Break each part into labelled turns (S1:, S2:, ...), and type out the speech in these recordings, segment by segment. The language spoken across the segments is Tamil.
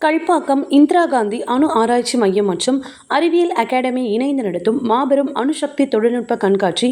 S1: கல்பாக்கம் இந்திரா காந்தி அணு ஆராய்ச்சி மையம் மற்றும் அறிவியல் அகாடமி இணைந்து நடத்தும் மாபெரும் அணுசக்தி தொழில்நுட்ப கண்காட்சி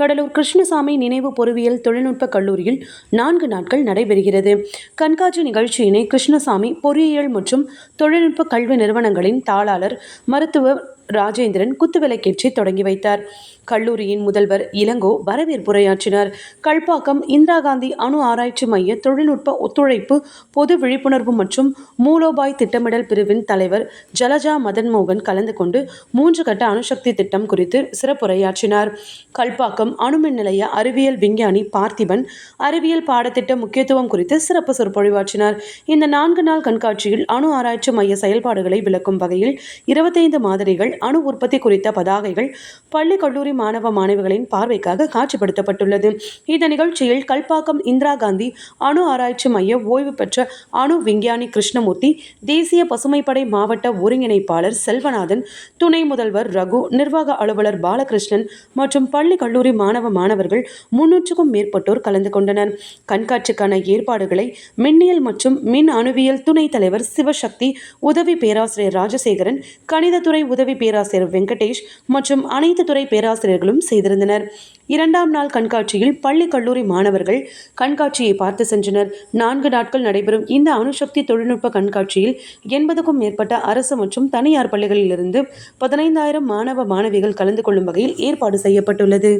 S1: கடலூர் கிருஷ்ணசாமி நினைவு பொறியியல் தொழில்நுட்ப கல்லூரியில் நான்கு நாட்கள் நடைபெறுகிறது. கண்காட்சி நிகழ்ச்சியினை கிருஷ்ணசாமி பொறியியல் மற்றும் தொழில்நுட்ப கல்வி நிறுவனங்களின் தாளாளர் மருத்துவர் ராஜேந்திரன் குத்துவிளக்கேற்றி தொடங்கி வைத்தார். கல்லூரியின் முதல்வர் இளங்கோ வரவேற்புரையாற்றினார் கல்பாக்கம் இந்திரா காந்தி அணு ஆராய்ச்சி மைய தொழில்நுட்ப ஒத்துழைப்பு பொது விழிப்புணர்வு மற்றும் மூலோபாய் திட்டமிடல் பிரிவின் தலைவர் ஜலஜா மதன்மோகன் கலந்து கொண்டு மூன்று கட்ட அணுசக்தி திட்டம் குறித்து சிறப்புரையாற்றினார். கல்பாக்கம் அணுமின் நிலைய அறிவியல் விஞ்ஞானி பார்த்திபன் அறிவியல் பாடத்திட்ட முக்கியத்துவம் குறித்து சிறப்பு சொற்பொழிவாற்றினார். இந்த நான்கு நாள் கண்காட்சியில் அணு ஆராய்ச்சி மைய செயல்பாடுகளை விளக்கும் வகையில் இருபத்தைந்து மாதிரிகள் அணு உற்பத்தி குறித்த பதாகைகள் பள்ளி கல்லூரி மாணவ மாணவிகளின் பார்வைக்காக காட்சிப்படுத்தப்பட்டுள்ளது. இந்த நிகழ்ச்சியில் கல்பாக்கம் இந்திரா காந்தி அணு ஆராய்ச்சி மைய ஓய்வு பெற்ற அணு விஞ்ஞானி கிருஷ்ணமூர்த்தி தேசிய பசுமைப்படை மாவட்ட ஒருங்கிணைப்பாளர் செல்வநாதன் துணை முதல்வர் ரகு நிர்வாக அலுவலர் பாலகிருஷ்ணன் மற்றும் பள்ளி கல்லூரி மாணவ மாணவர்கள் முன்னூற்றுக்கும் மேற்பட்டோர் கலந்து கொண்டனர். கண்காட்சிக்கான ஏற்பாடுகளை மின்னியல் மற்றும் மின் அணுவியல் துணைத் தலைவர் சிவசக்தி உதவி பேராசிரியர் ராஜசேகரன் கணிதத்துறை உதவி பேராசிரியர் வெங்கடேஷ் மற்றும் அனைத்து துறை பேராசிரியர்களும் செய்திருந்தனர். இரண்டாம் நாள் கண்காட்சியில் பள்ளி கல்லூரி மாணவர்கள் கண்காட்சியை பார்த்து சென்றனர். நான்கு நாட்கள் நடைபெறும் இந்த அணுசக்தி தொழில்நுட்ப கண்காட்சியில் எண்பதுக்கும் மேற்பட்ட அரசு மற்றும் தனியார் பள்ளிகளிலிருந்து பதினைந்தாயிரம் மாணவ மாணவிகள் கலந்து கொள்ளும் வகையில் ஏற்பாடு செய்யப்பட்டுள்ளது.